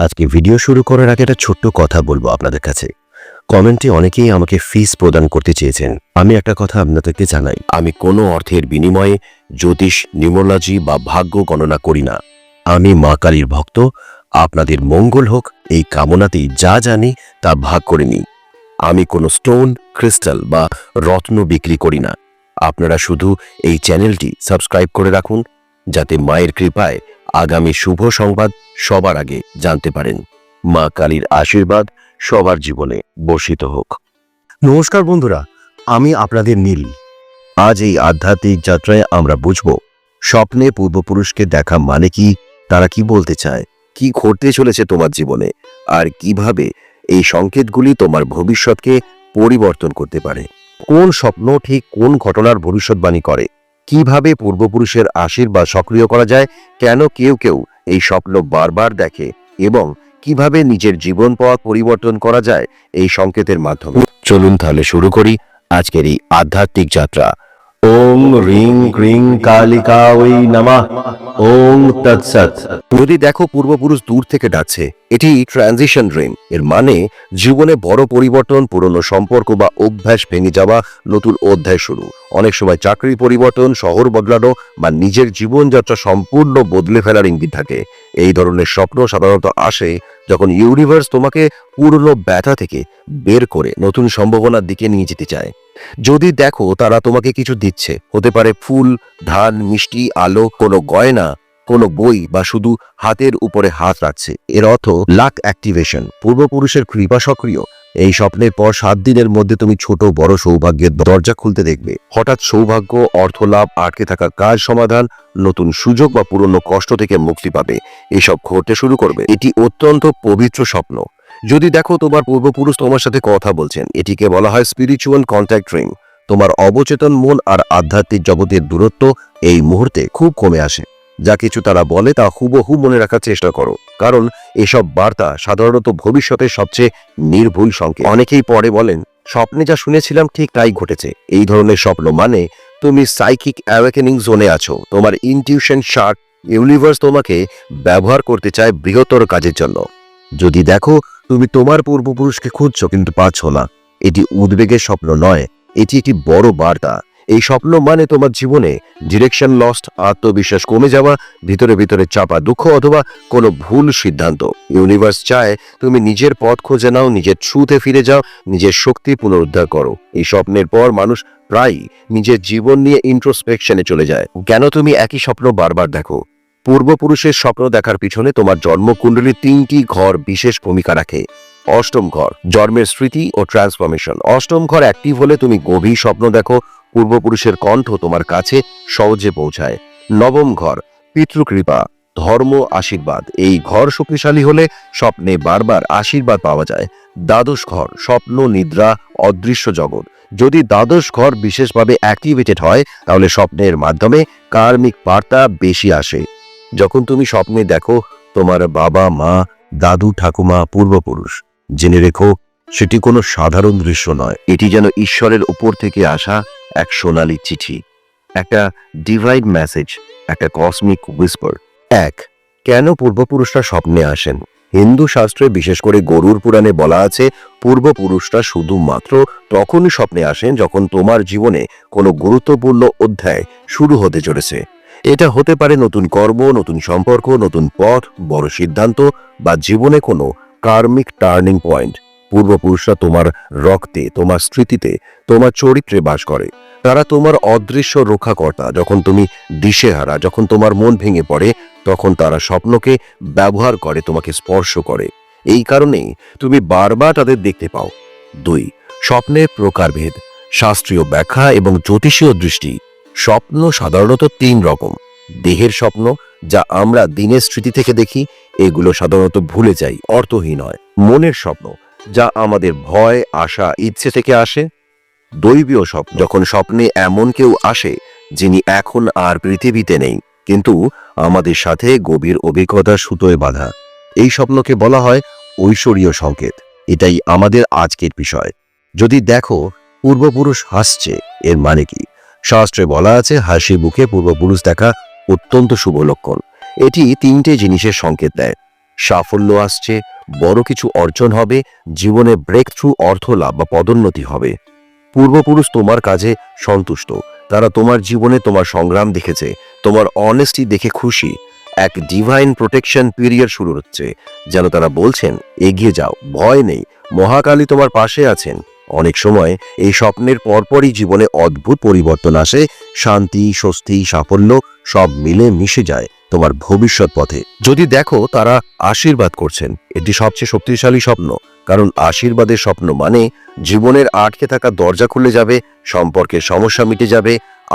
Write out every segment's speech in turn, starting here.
আজকে ভিডিও শুরু করার আগে একটা ছোট্ট কথা বলব আপনাদের কাছে। কমেন্টে অনেকেই আমাকে ফিস প্রদান করতে চেয়েছেন। আমি একটা কথা আপনাদেরকে জানাই। আমি কোনো অর্থের বিনিময়ে জ্যোতিষ নিউমোলজি বা ভাগ্য গণনা করি না। আমি মা কালীর ভক্ত, আপনাদের মঙ্গল হোক, এই কামনাতেই যা জানি তা ভাগ করে নিই। আমি কোনো স্টোন ক্রিস্টাল বা রত্ন বিক্রি করি না। আপনারা শুধু এই চ্যানেলটি সাবস্ক্রাইব করে রাখুন, যাতে মায়ের কৃপায় আগামী শুভ সংবাদ সবার আগে জানতে পারেন। মা কালীর আশীর্বাদ সবার জীবনে বর্ষিত হোক। নমস্কার বন্ধুরা আমি আপনাদের নীল। আজ এই আধ্যাত্মিক যাত্রায় আমরা বুঝব স্বপ্নে পূর্বপুরুষকে দেখা মানে কি তারা কি বলতে চায় কি ঘটতে চলেছে তোমার জীবনে আর কীভাবে এই সংকেতগুলি তোমার ভবিষ্যৎকে পরিবর্তন করতে পারে। কোন স্বপ্ন ঠিক কোন ঘটনার ভবিষ্যৎবাণী করে? কীভাবে পূর্বপুরুষের আশীর্বাদ সক্রিয় করা যায়? কেন কেউ কেউ এই স্বপ্ন বারবার দেখে এবং কীভাবে নিজের জীবন পথ পরিবর্তন করা যায় এই সংকেতের মাধ্যমে। চলুন তাহলে শুরু করি আজকের এই আধ্যাত্মিক যাত্রা। ওম রিং ক্রিং কালিকা ওই নামা। ওম তৎসৎ যদি দেখো পূর্বপুরুষ দূর থেকে ডাকছে, এটি ট্রানজিশন ড্রিম এর মানে জীবনে বড় পরিবর্তন, পুরনো সম্পর্ক বা অভ্যাস ভেঙে যাওয়া নতুন অধ্যায় শুরু। অনেক সময় চাকরি পরিবর্তন, শহর বদলানো বা নিজের জীবনযাত্রা সম্পূর্ণ বদলে ফেলার ইঙ্গিত থাকে। এই ধরনের স্বপ্ন সাধারণত আসে যখন ইউনিভার্স তোমাকে পুরনো ব্যথা থেকে বের করে নতুন সম্ভাবনার দিকে নিয়ে যেতে চায়। যদি দেখো তারা তোমাকে কিছু দিচ্ছে, হতে পারে ফুল, ধান, মিষ্টি, আলো, কোনো গয়না, কোনো বই বা শুধু হাতের উপরে হাত রাখছে। এর অর্থ লাক অ্যাক্টিভেশন পূর্বপুরুষের কৃপা সক্রিয়। এই স্বপ্নের পর সাত দিনের মধ্যে তুমি ছোট, বড় সৌভাগ্যের দরজা খুলতে দেখবে। হঠাৎ সৌভাগ্য, অর্থলাভ, আটকে থাকা কাজ সমাধান, নতুন সুযোগ বা পুরনো কষ্ট থেকে মুক্তি পাবে। এসব ঘটতে শুরু করবে। এটি অত্যন্ত পবিত্র স্বপ্ন। যদি দেখো তোমার পূর্বপুরুষ তোমার সাথে কথা বলছেন, এটিকে বলা হয় স্পিরিচুয়াল কন্ট্যাক্ট রিং তোমার অবচেতন মন আর আধ্যাত্মিক জগতের দূরত্ব এই মুহূর্তে খুব কমে আসে। যা কিছু তারা বলে তা হুবহু মনে রাখার চেষ্টা করো। কারণ এসব বার্তা সাধারণত ভবিষ্যতের সবচেয়ে নির্ভুল সংকেত। অনেকেই পরে বলেন, স্বপ্নে যা শুনেছিলাম ঠিক তাই ঘটেছে। এই ধরনের স্বপ্ন মানে তুমি সাইকিক অ্যাওয়েকেনিং জোনে আছো। তোমার ইনটিউশন শার্ট ইউনিভার্স তোমাকে ব্যবহার করতে চায় বৃহত্তর কাজের জন্য। যদি দেখো, তুমি তোমার পূর্বপুরুষকে খুঁজছো কিন্তু পাচ্ছ না। এটি উদ্বেগের স্বপ্ন নয়, এটি একটি বড় বার্তা। এই স্বপ্ন মানে তোমার জীবনে ডিরেকশন লস্ট আত্মবিশ্বাস কমে যাওয়া, ভিতরে ভিতরে চাপা দুঃখ অথবা কোনো ভুল সিদ্ধান্ত। ইউনিভার্স চায় তুমি নিজের পথ খুঁজে নাও, নিজের ছুতে ফিরে যাও, নিজের শক্তি পুনরুদ্ধার করো। এই স্বপ্নের পর মানুষ প্রায়ই নিজের জীবন নিয়ে ইন্ট্রোস্পেকশনে চলে যায়। কেন তুমি একই স্বপ্ন বারবার দেখো? পূর্বপুরুষের স্বপ্ন দেখার পিছনে তোমার জন্মকুণ্ডলীর তিনটি ঘর বিশেষ ভূমিকা রাখে। অষ্টম ঘর, জন্মের স্মৃতি ও ট্রান্সফরমেশন অষ্টম ঘর অ্যাক্টিভ হলে তুমি গভীর স্বপ্ন দেখো, পূর্বপুরুষের কণ্ঠ তোমার কাছে সহজে পৌঁছায়। নবম ঘর, পিতৃকৃপা, ধর্ম, আশীর্বাদ। এই ঘর শক্তিশালী হলে স্বপ্নে বারবার আশীর্বাদ পাওয়া যায়। দ্বাদশ ঘর, স্বপ্ন, নিদ্রা, অদৃশ্য জগৎ। যদি দ্বাদশ ঘর বিশেষভাবে অ্যাক্টিভেটেড হয়, তাহলে স্বপ্নের মাধ্যমে কার্মিক বার্তা বেশি আসে। যখন তুমি স্বপ্নে দেখো, তোমার বাবা মা দাদু ঠাকুমা পূর্বপুরুষ জেনে রেখো, সেটি কোনো সাধারণ দৃশ্য নয়। এটি যেন ঈশ্বরের উপর থেকে আসা এক সোনালী চিঠি। একটা ডিভাইড মেসেজ একটা কসমিক উইসপার এক, কেন পূর্বপুরুষরা স্বপ্নে আসেন? হিন্দু শাস্ত্রে বিশেষ করে গরুর পুরাণে বলা আছে, পূর্বপুরুষরা শুধুমাত্র তখনই স্বপ্নে আসেন যখন তোমার জীবনে কোনো গুরুত্বপূর্ণ অধ্যায় শুরু হতে চলেছে। এটা হতে পারে নতুন কর্ম, নতুন সম্পর্ক, নতুন পথ, বড় সিদ্ধান্ত বা জীবনে কোনো কার্মিক টার্নিং পয়েন্ট। পূর্বপুরুষরা তোমার রক্তে, তোমার স্মৃতিতে, তোমার চরিত্রে বাস করে। তারা তোমার অদৃশ্য রক্ষাকর্তা, যখন তুমি দিশেহারা, যখন তোমার মন ভেঙে পড়ে, তখন তারা স্বপ্নকে ব্যবহার করে, তোমাকে স্পর্শ করে। এই কারণেই তুমি বারবার তাদের দেখতে পাও। দুই, স্বপ্নের প্রকারভেদ, শাস্ত্রীয় ব্যাখ্যা এবং জ্যোতিষীয় দৃষ্টি। স্বপ্ন সাধারণত তিন রকম। দেহের স্বপ্ন যা আমরা দিনের স্মৃতি থেকে দেখি, এগুলো সাধারণত ভুলে যাই, অর্থহীন হয়। মনের স্বপ্ন যা আমাদের ভয়, আশা, ইচ্ছে থেকে আসে। দৈবীয় স্বপ্ন যখন স্বপ্নে এমন কেউ আসে যিনি এখন আর পৃথিবীতে নেই, কিন্তু আমাদের সাথে গভীর অভিজ্ঞতার সুতোয় বাঁধা। এই স্বপ্নকে বলা হয় ঐশ্বরীয় সংকেত। এটাই আমাদের আজকের বিষয়। যদি দেখো, পূর্বপুরুষ হাসছে, এর মানে কি? শাস্ত্রে বলা আছে, হাসি মুখে পূর্বপুরুষ দেখা অত্যন্ত শুভ লক্ষণ। এটি তিনটে জিনিসের সংকেত দেয়। সাফল্য আসছে, বড় কিছু অর্জন হবে, জীবনে ব্রেক থ্রু অর্থ লাভ বা পদোন্নতি হবে। পূর্বপুরুষ তোমার কাজে সন্তুষ্ট। তারা তোমার জীবনে তোমার সংগ্রাম দেখেছে, তোমার অনেস্টি দেখে খুশি। এক ডিভাইন প্রোটেকশন পিরিয়ড শুরু হচ্ছে, যেন তারা বলছেন, এগিয়ে যাও, ভয় নেই, মহাকালী তোমার পাশে আছেন। অনেক সময় এই স্বপ্নের পরপরই জীবনে অদ্ভুত পরিবর্তন আসে, শান্তি, স্বস্তি, সাফল্য সব মিলে মিশে যায় তোমার ভবিষ্যৎ পথে। যদি দেখো তারা আশীর্বাদ করছেন, এটি সবচেয়ে শক্তিশালী স্বপ্ন, কারণ আশীর্বাদের স্বপ্ন মানে জীবনের আটকে থাকা দরজা খুলে যাবে সম্পর্কের সমস্যা মিটে যাবে,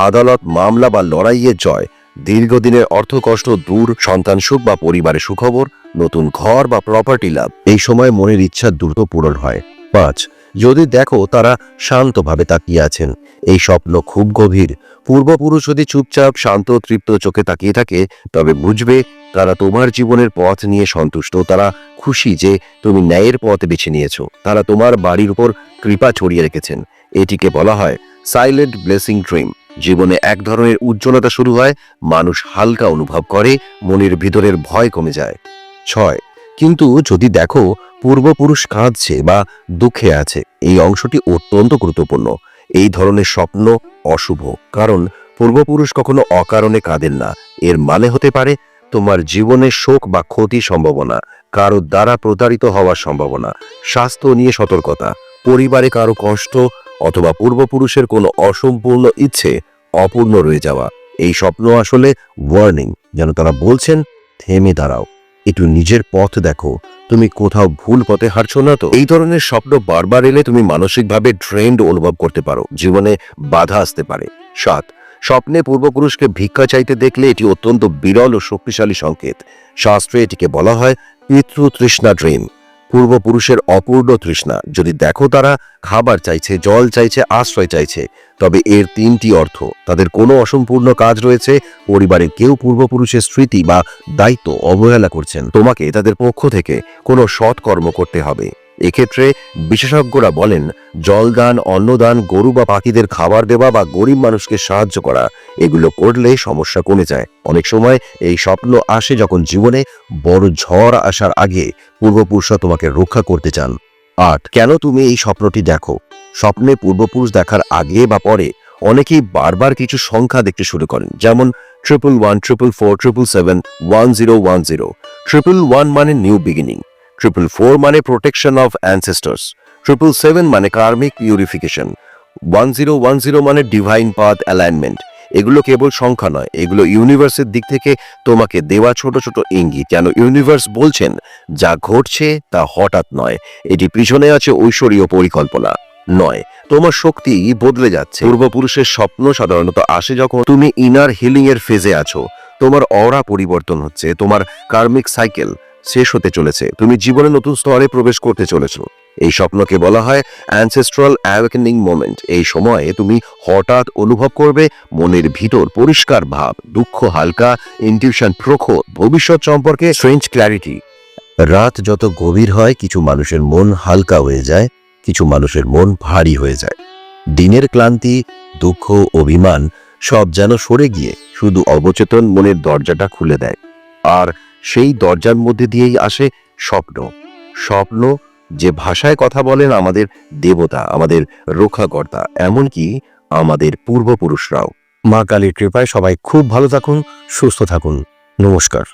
আদালত মামলা বা লড়াইয়ে জয়, দীর্ঘদিনের অর্থকষ্ট দূর, সন্তান সুখ বা পরিবারের সুখবর, নতুন ঘর বা প্রপার্টি লাভ। এই সময় মনের ইচ্ছা দ্রুত পূরণ হয়। পাঁচ। যদি দেখো তারা শান্তভাবে তাকিয়ে আছেন। এই স্বপ্ন খুব গভীর। পূর্বপুরুষ যদি চুপচাপ, শান্ত, তৃপ্ত চোখে তাকিয়ে থাকে, তবে বুঝবে তারা তোমার জীবনের পথ নিয়ে সন্তুষ্ট। তারা খুশি যে তুমি ন্যায়ের পথ বেছে নিয়েছো। তারা তোমার বাড়ির উপর কৃপা ছড়িয়ে রেখেছেন। এটিকে বলা হয় সাইলেন্ট ব্লেসিং ড্রিম জীবনে এক ধরনের উজ্জ্বলতা শুরু হয়, মানুষ হালকা অনুভব করে, মনের ভিতরের ভয় কমে যায়। ছয়। কিন্তু যদি দেখো পূর্বপুরুষ কাঁদছে বা দুঃখে আছে। এই অংশটি অত্যন্ত গুরুত্বপূর্ণ। এই ধরনের স্বপ্ন অশুভ। কারণ পূর্বপুরুষ কখনো অকারণে কাঁদেন না। এর মানে হতে পারে তোমার জীবনে শোক বা ক্ষতি সম্ভাবনা, কারও দ্বারা প্রতারিত হওয়ার সম্ভাবনা, স্বাস্থ্য নিয়ে সতর্কতা, পরিবারে কারও কষ্ট অথবা পূর্বপুরুষের কোনো অসম্পূর্ণ ইচ্ছে অপূর্ণ রয়ে যাওয়া। এই স্বপ্ন আসলে ওয়ার্নিং যেন তারা বলছেন, থেমে দাঁড়াও। একটু নিজের পথ দেখো। তুমি কোথাও ভুল পথে হারছো না তো? এই ধরনের স্বপ্ন বারবার এলে তুমি মানসিকভাবে ট্রেন্ড অনুভব করতে পারো। জীবনে বাধা আসতে পারে। সাত, স্বপ্নে পূর্বপুরুষকে ভিক্ষা চাইতে দেখলে এটি অত্যন্ত বিরল ও শক্তিশালী সংকেত। শাস্ত্রে এটিকে বলা হয় পিতৃতৃষ্ণা ড্রিম পূর্বপুরুষের অপূর্ণ তৃষ্ণা। যদি দেখো তারা, খাবার চাইছে, জল চাইছে, আশ্রয় চাইছে, তবে এর তিনটি অর্থ। তাদের কোনো অসম্পূর্ণ কাজ রয়েছে, পরিবারের কেউ পূর্বপুরুষের স্মৃতি বা দায়িত্ব অবহেলা করছেন। তোমাকে তাদের পক্ষ থেকে কোনো সৎকর্ম করতে হবে। এক্ষেত্রে বিশেষজ্ঞরা বলেন, জলদান, অন্নদান, গরু বা পাখিদের খাবার দেওয়া বা গরিব মানুষকে সাহায্য করা, এগুলো করলে সমস্যা কমে যায়। অনেক সময় এই স্বপ্ন আসে যখন জীবনে বড় ঝড় আসার আগে পূর্বপুরুষরা তোমাকে রক্ষা করতে চান। আট কেন তুমি এই স্বপ্নটি দেখো? স্বপ্নে পূর্বপুরুষ দেখার আগে বা পরে অনেকেই বারবার কিছু সংখ্যা দেখতে শুরু করেন, যেমন triple one, triple four, triple seven, one zero one zero. Triple one মানে নিউ বিগিনিং। ট্রিপল ফোর মানে protection of ancestors triple seven মানে karmic purification one zero one zero মানে ডিভাইন পাথ অ্যালাইনমেন্ট এগুলো কেবল সংখ্যা নয়, এগুলো ইউনিভার্সের দিক থেকে তোমাকে দেওয়া ছোট ছোট ইঙ্গিত। যেন ইউনিভার্স বলছেন, যা ঘটছে তা হঠাৎ নয়, এটি পিছনে আছে ঐশ্বরীয় পরিকল্পনা নয়, তোমার শক্তি বদলে যাচ্ছে। পূর্বপুরুষের স্বপ্ন সাধারণত আসে যখন তুমি ইনার হিলিং এর ফেজে আছো, তোমার অরা পরিবর্তন হচ্ছে, তোমার কার্মিক সাইকেল শেষ হতে চলেছে। তুমি জীবনে নতুন স্তরে প্রবেশ করতে চলেছো। এই স্বপ্নকে বলা হয় অ্যানসেস্ট্রাল অ্যাওয়েকেনিং মোমেন্ট এই সময়ে তুমি হঠাৎ অনুভব করবে মনের ভিতর পরিষ্কার ভাব, দুঃখ, হালকা ইনটিউশন প্রখর, ভবিষ্যৎ সম্পর্কে স্ট্রেঞ্জ ক্ল্যারিটি রাত যত গভীর হয়, কিছু মানুষের মন হালকা হয়ে যায়, কিছু মানুষের মন ভারী হয়ে যায়। দিনের ক্লান্তি, দুঃখ, অভিমান সব যেন সরে গিয়ে শুধু অবচেতন মনের দরজাটা খুলে দেয়। আর সেই দরজার মধ্যে দিয়েই আসে স্বপ্ন। স্বপ্ন যে ভাষায় কথা বলেন আমাদের দেবতা, আমাদের রক্ষাকর্তা, এমনকি আমাদের পূর্বপুরুষরাও। মা কালীর কৃপায় সবাই খুব ভালো থাকুন, সুস্থ থাকুন। নমস্কার।